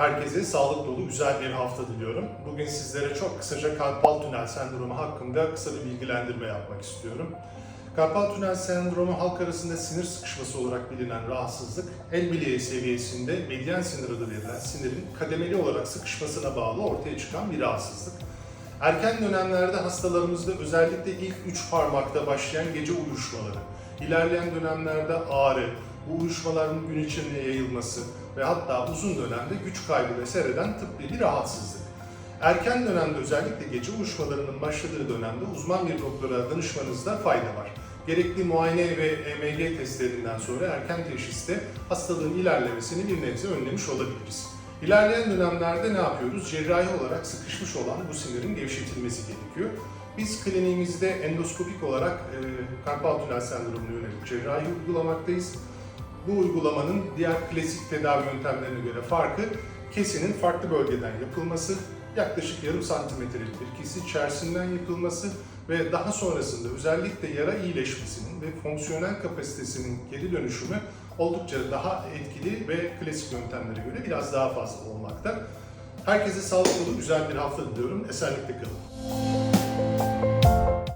Herkese sağlık dolu güzel bir hafta diliyorum. Bugün sizlere çok kısaca karpal tünel sendromu hakkında kısa bir bilgilendirme yapmak istiyorum. Karpal tünel sendromu halk arasında sinir sıkışması olarak bilinen rahatsızlık, el bileği seviyesinde medyan sinir adı verilen sinirin kademeli olarak sıkışmasına bağlı ortaya çıkan bir rahatsızlık. Erken dönemlerde hastalarımızda özellikle ilk üç parmakta başlayan gece uyuşmaları, ilerleyen dönemlerde ağrı, bu uyuşmaların gün içinde yayılması ve hatta uzun dönemde güç kaybı ve seyreden tıbbi bir rahatsızlık. Erken dönemde özellikle gece uyuşmalarının başladığı dönemde uzman bir doktora danışmanızda fayda var. Gerekli muayene ve EMG testlerinden sonra erken teşhiste hastalığın ilerlemesini bir nebze önlemiş olabiliriz. İlerleyen dönemlerde ne yapıyoruz? Cerrahi olarak sıkışmış olan bu sinirin gevşetilmesi gerekiyor. Biz kliniğimizde endoskopik olarak e, karpal tünel sendromuna yönelik cerrahi uygulamaktayız. Bu uygulamanın diğer klasik tedavi yöntemlerine göre farkı kesinin farklı bölgeden yapılması, yaklaşık yarım santimetrelik bir kesi içerisinden yapılması ve daha sonrasında özellikle yara iyileşmesinin ve fonksiyonel kapasitesinin geri dönüşümü oldukça daha etkili ve klasik yöntemlere göre biraz daha fazla olmakta. Herkese sağlıklı güzel bir hafta diliyorum. Esenlikle kalın.